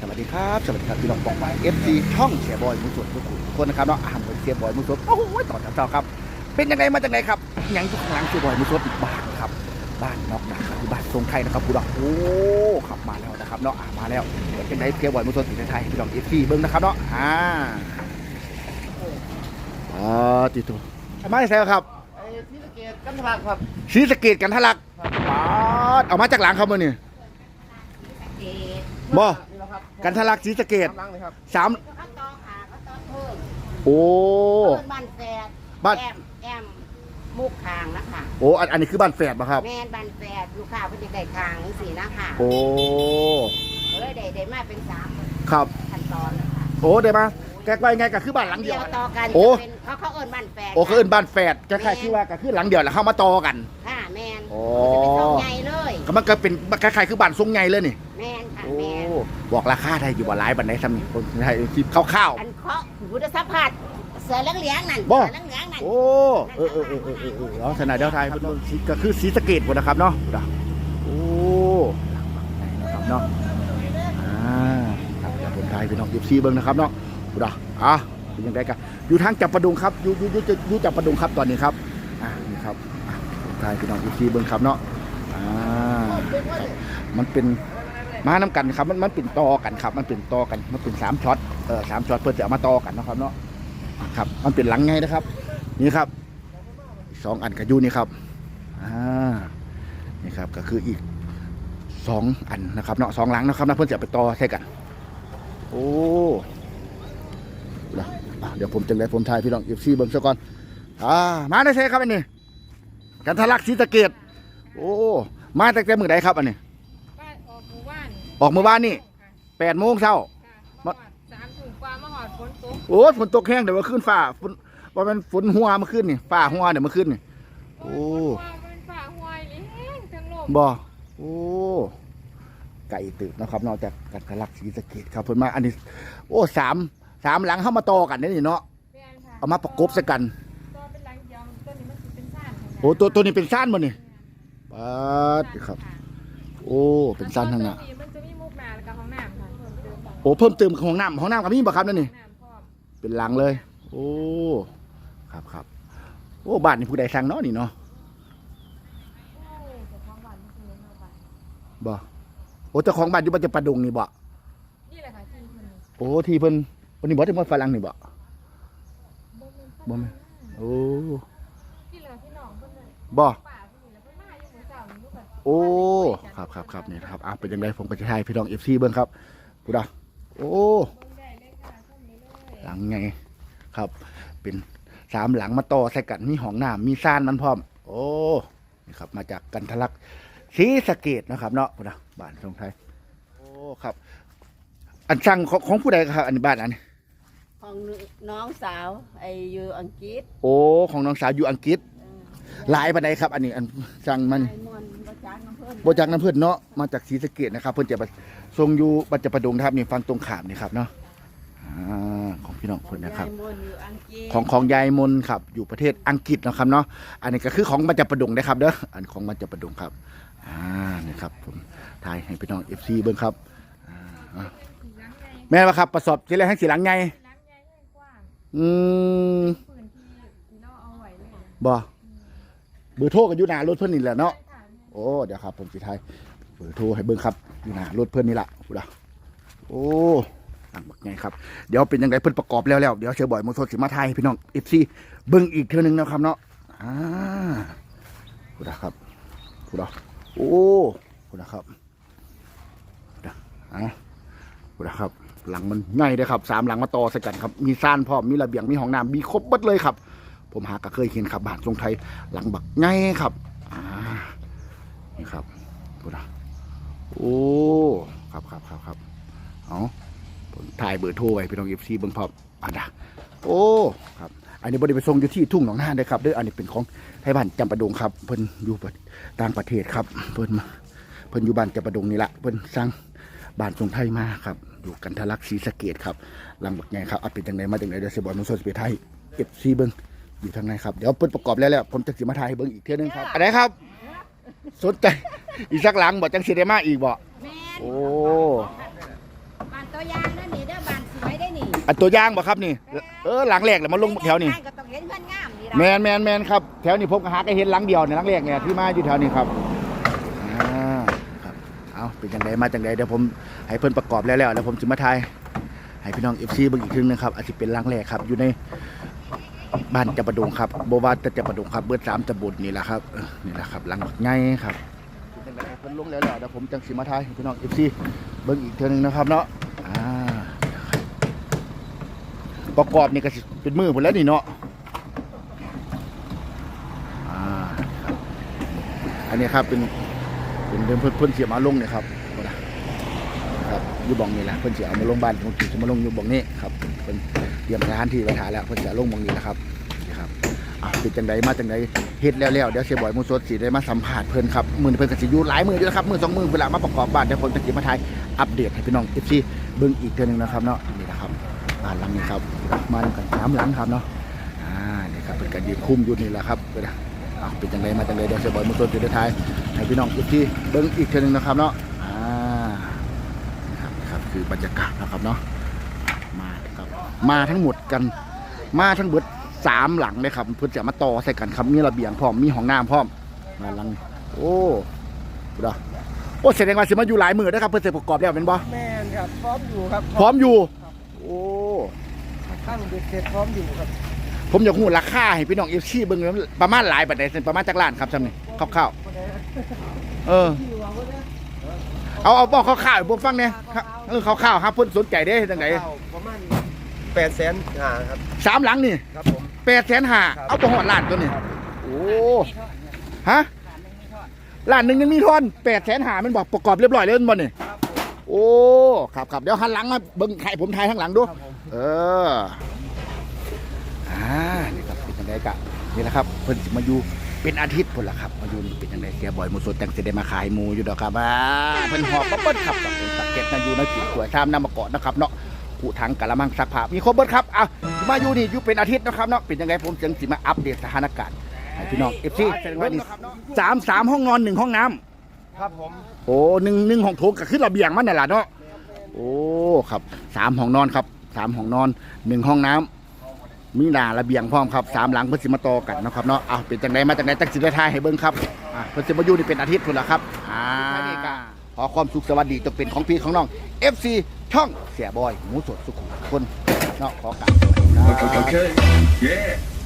สวัสดีครับสวัสดีครับพี่น้องปองไปเอฟซีช่องเสียบอยมุสดทุกคนนะครับเนาะอาหารเสียบอยมุสดโอ้โหต่อจากเจ้าครับ เป็นยังไงมาจากไหนครับยังทุกครั้งเสียบอยมุสดบ้านครับ บ้านนอกนะครับคือบ้านทรงไทยนะครับผู้ดอกโอ้ขับมาแล้วนะครับเนาะอ่ามาแล้วเป็นยังไงเสียบอยมุสดในไทยพี่น้องเอฟซีเบิ้งนะครับเนาะอ่าอ๋อติดตัวมาได้แล้วครับไอ้ที่สะเกตกันทลักครับศรีสะเกดกันทะลักปาดเอามาจากหลังครับมื่อนี่บ่นี่แหละ ครับกันทะลักศรีสะเกดกำลังเลยครับสามเขาตอขาเขาตอเพิ่มโอ้ เพิ่มบ้านแฝดบ้าน แอมแอมมุกคางนะคะโอ้อันอันนี้คือบ้านแฝดป่ะครับ แม่นบ้านแฝดลูกค้าเพิ่นจะได้คางจังซี่นะคะโอ้เลยได้ได้มาเป็นสามครับ ขั้นตอนนะคะโอ้เดี๋ยวมาแกว่ายังไงก็คือบ้านหลังเดีเดียยววต่อกันโอ้ จะเป็นเขาเขาเอิ้นบ้านแฝดโอ้คือเอินบ้านแฝดคล้ายๆที่ว่าก็คือหลังเดียวแล้วเข้ามาต่อกัน ค่ะแม่นโอ้มันจะเป็นทองใหญ่เลยก็มันก็เป็นคล้ายๆคือบ้านทรงใหญ่เลยนี่ แม่นค่ะโอ้แม่น บอกราคาได้อยู่บ่หลายบันไดซ้ำนี่คนไทยคิดคร่าวอันเคาะพุทธสัพพัดเสือเหลืองๆนั่นบ่เสือเหลืองๆนั่นๆ โอ้เออเออเออเออเออเออเอาขนาดเดียวไทยมันก็คือศรีสะเกดหมดนะครับเนาะโอ้นะครับเนาะอ่าครับจากคนไทยพี่น้องยิบซีเบิ้งนะครับเนาะดูดะอะเป็นยังไงกันอยู่ทางจับประดุงครับอยู่อยู่อยู่อยู่อยู่จับประดุงครับตอนนี้ครับอ่านี่ครับอะคนไทยพี่น้องยิบซีเบิ้งครับเนาะอ่าครับมันเป็น มาน้ำกันครับมันมันเป็นตอกันครับ มันเป็นตอกันมันเป็นสามช็อตเออสามช็อตเพื่อจะเอามาตอกันนะครับเนาะครับ มันเป็นหลังไงนะครับ นี่ครับสองอันกับยูนี่ครับอ่านี่ครับก็คืออีกสองอันนะครับเนาะสองหลังนะครับนะเพื่อจะไปตอใช่กัน โอ้เดี๋ยวเดี๋ยวผมจังเลยผมถ่ายพี่น้องเอฟซีเบิ้งซะก่อนอ่ามาได้ใช่ครับอันนี้กันทะลักศรีสะเกดโอ้มาตั้งแต่มือใดครับอันนี้ ออกเมื่อวานนี่แปดโมงเช้าค่ะสามถุงกว่ามาหอดฝนตกโอ้ฝนตกแห้งเดี๋ยวมาขึ้นฟ้าฝนว่ามันฝนหัวมาขึ้นนี่ฟ้าหัวเดี๋ยวมาขึ้นนี่ โอ้ว่ามันฝ่าห้วยนี่แห้งทั้งลมบ่โอ้ไก่ตึกนะครับนอกจากกันทะลักศรีสะเกดครับเพิ่นมาอันนี้ โอ้สามสามหลังเข้ามาต่อกันนี่เนาะแม่นค่ะเอามาประกบซะกัน ตัวเป็นหลังเดียวต้นนี้มันสิเป็นซ่านค่ะโอ้ตัวตัวนี้เป็นซ่านบ่นี่ปาดครับ โอ้เป็นซ่านทั้งนั้น ตัวมันจะมีมุกนาแล้วก็ห้องน้ำค่ะเพิ่มเติมค่ะโอ้เพิ่มเติมของน้ำของน้ำกับมีบ่ครับนั่นนี่ น้ำพร้อมเป็นหลังเลย โอ้ ครับครับ โอ้ บ้านนี่ผู้ใดสั่งเนาะนี่เนาะโอ้ยเจ้าของบ้านมันสิเลี้ยงเอาไปบ่โอ้เจ้าของบ้านอยู่บ้านจะประดุงนี่บ่ นี่แหละค่ะที่เพิ่นโอ้ ที่เพิ่นวันนี้บ่ได้มาฝรั่งนี่บ่ บ่แม่นบ่แม่น โอ้ ที่เหลือพี่น้องเพิ่นเลยบ่ ป่า โอ้ครับครับครับนี่นะครับอะเป็นยังไงผมก็จะให้พี่น้องเอฟซีเบิ้งครับกูดาโอ้เบิ่งได้เลยค่ะชมได้เลยหลังไงครับ เป็นสามหลังมาต่อใส่กันมีห้องน้ำมีซ่านมันพร้อม โอ้นี่ครับ มาจากกันทะลักศรีสะเกดนะครับ เนาะกูดาบ้านทรงไทยโอ้ครับ อันสั่งของของผู้ใดครับ อันนี้บ้านอันนี้ของน้องสาวไอ้อยู่อังกฤษ โอ้ ของน้องสาวอยู่อังกฤษหลายปันใดครับ อันนี้อันสั่งมันไอ้มอนบ่จักน้ำเพิ่นโบจากน้ำเพื่อนเนาะมาจากศรีสะเกดนะครับ เพื่อนจะไปทรงอยู่บัจจประดุงนะครับนี่ฟังตรงขามนี่ครับเนาะอ่าของพี่น้องคนนะครับยายมอนอยู่อังกฤษของของยายมนครับ อยู่ประเทศอังกฤษนะครับเนาะอันนี้ก็คือของบัจจประดุงนะครับเด้ออันของบัจจประดุงครับอ่านี่ครับผมถ่ายให้พี่น้องเอฟซีเบิ้งครับอ่าอะสีหลังใหญ่แม่นว่าครับประสอบเจริญให้สีหลังไงสีหลังใหญ่ให้กว้างอืมพื้นที่ที่เราเอาไว้เลยบ่เบอร์โทรกันอยู่หน้ารถเพื่อนนี่แหละเนาะใช่ค่ะโอ้เดี๋ยวครับผมสิไทยเบอร์โทรให้เบิ้งครับอยู่หน้ารถเพื่อนนี่ละพูดละโอ้ตั้งบักไงครับเดี๋ยวเป็นยังไงเพิ่อนประกอบแล้วแล้วเดี๋ยวเชอบ่อยมอโซสิมาไทยพี่น้องเอฟซีเบิ้งอีกเท่านึงนะครับเนาะอ่าพูดละครับพูดละโอ้พูดละครับพูดละอะพูดละครับหลังมันง่ายเลยครับสามหลังมาต่อสกันครับมีซ่านพร้อมมีระเบียงมีห้องน้ำมีครบเบัดเลยครับ ผมหาก็เคยเห็นครับบ้านทรงไทยหลังบักง่ายครับ ครับดูนะโอ้ครับครับครับครับเอาผมถ่ายเบอร์โทรไว้พี่น้องเอฟซีเบิ้งพร้อมอันนะโอ้ครับอันนี้บริไปส่งอยู่ที่ทุ่งหนองนาเลยครับด้วยอันนี้เป็นของไทยบ้านจำปาดงครับเพิ่นอยู่ต่างประเทศครับเพิ่นมาเพิ่นอยู่บ้านจำปาดงนี่แหละเพิ่นสร้างบ้านทรงไทยมาครับอยู่กันทะลักศรีสะเกดครับหลังบักใหญ่ครับเอาเป็นจังไดมาจังไดเดี๋ยวเสบอยมันสดไปไทยเอฟซีเบิ้งอยู่ทางในครับเดี๋ยวเพิ่นประกอบแล้วแหล้วผมจะสิมาถ่ายให้เบิ้งอีกเท่านึงครับอะไรครับ สนใจ อีกสักหลังบ่จังสิได้มาอีกบ่แม่นโอ้บ้านตัวอยางนั่นนี่เด้อบ้านสวยได้นี่อันตัวอย่างบ่ครับนี่ เออหลังแรกแล้วมาลงแถวนี้ ก็ต้องเห็นเพื่อนงามนี่แมล่ะนแมนแมนครับแถวนี้ผมก็หาก็เห็นหลังเดียวในหลังแรกเนี่ยที่มาอยู่แถวนี้ครับอ่าครับเอาเป็นจังไดมาจังไดเดี๋ยวผมให้เพิ่นประกอบแล้วแล้วแล้วผมจะมาทายให้พี่น้อง FC เบิ่งอีกครึ่งหนึงครับอาจจะเป็นหลังแรกครับอยู่ใน บ้านจับประดงครับบว่าแต่จับประดงครับเบิดสามตำบลนี่แหละครับนี่แหละครับหลังบักใหญ่ครับเป็นจังไดเพิ่นลงแล้วแล้วเดี๋ยวผมจังสิมาทายพี่น้อง FC เบิ่งอีกเทื่อนึงนะครับเนาะประกอบนี่ก็เป็นมือพุ่นแล้วนี่เนาะอันนี้ครับเป็นเป็นเพื่อนเพื่อนเสียมาลงเนี่ยครับครับอยู่บองนี่แหละเพื่อนเสียมาลงบ้านผมจะมาลงอยู่บองนี้ครับเพื่อนเตรียมสถานที่ไว้ถ่ายแล้วเพื่อนเสียลงบองนี้นะครับนี่ครับ เป็นจังไดมาจังไดเฮ็ดแล้วแล้วเดี๋ยวเสียบ่อยมูสดสิได้มาสัมภาษณ์เพื่นครับมือเพื่นก็สิอยู่หลายมืออยู่แล้วครับมือสองมือเวลามาประกอบบ้านเดี๋ยวผมจะสิมาถ่ายอัปเดตให้พี่น้อง FC เบิ่งอีกเทื่อนึงนะครับเนาะนี่นะครับบ้านหลังนี้ครับมากันสามหลังครับเนาะอ่านี่ครับเป็นการยืนคุมอยู่นี่แหละครับเวลาอะเป็นจังไดมาจังไดเดี๋ยวเสียบอยมุดต้นจุดท้ายให้พี่น้องเอีกที่เบิ้งอีกเทีนึงนะครับเนาะอ่านะครับครับคือบรรยากาศนะครับเนาะมาครับมาทั้งหมดกันมาทั้งเบิด สามหลังเลยครับเพื่อจะมาต่อใส่กันครับมีระเบียงพร้อมมีห้องน้ำพร้อมมาหลังนี้โอ้ดูดาโอ้แสดงว่าสิมาอยู่หลายมือนะครับเพื่อจะประกอบแล้วเป็นบ่แมนครับพร้อมอยู่ครับพร้อมอยู่ โอ้ตั้งเด็กเสร็จพร้อมอยู่ครับผมอยากหูราคาให้พี่น้องเอฟซีเบิ่งว่าประมาณหลายบาทใดประมาณจักล้านครับจำนี่คร่าวๆเออ เอาเอาบอกข่าวๆให้ผมฟังเนี่ยครับเออข่าวๆครับเพิ่นสนใจได้จังไดประมาณ แปดแสนหาครับสามหลังนี่ครับผม แปดแสนห้าครับ เอาไปหอดล้านตัวนี่โอ้ฮะล้านหนึ่งยังมีทอนแปดแสนห้ามันบอกประกอบเรียบร้อยเลยมันบ่นี่ครับผมโอ้ครับครับเดี๋ยวหันหลังมาเบิ่งให้ผมถ่ายข้างหลังดู ครับผมเออ อ่า นี่ครับเป็นจังไดกะนี่แหละครับ เพิ่นสิมาอยู่เป็นอาทิตย์พุ่นล่ะครับ มาอยู่นี่เป็นจังไดเสียบ่อยหมูสดจังสิได้มาขายหมูอยู่ดอกครับอ่าเพิ่นหอบมาเบิ้ครับกับเป็นสักเก็ตนะอยู่ในจุดสวยตามนำมาเกาะนะครับเนาะ กูถังกะละมังซักผ้ามีครบเบิดครับอะมาอยู่นี่อยู่เป็นอาทิตย์นะครับเนาะเป็นยังไงผมจึงสิมาอัปเดตสถานการณ์ให้พี่น้อง FC ว่านี่สามสามห้องนอนหนึ่งห้องน้ำครับผมโอ้หนึ่งหนึ่งห้องโถงก็คือระเบียงมันน่ะล่ะเนาะโอ้ครับสามห้องนอนครับสามห้องนอนหนึ่งห้องน้ำมีหน้าระเบียงพร้อมครับสามหลังเพื่อสิมาต่อกันเนาะครับเนาะอะเป็นจังไดมาจังไดตักสิได้ทายให้เบิ่งครับอะเพื่อสิมาอยู่นี่เป็นอาทิตย์พุ่นละครับอ่า ขอความสุขสวัสดีจงเป็นของพี่ของน้อง FC ช่องเสียบอยหมูสดสุขุมคนเนาะขอกราบสวัสดีครับ Okay. Yeah.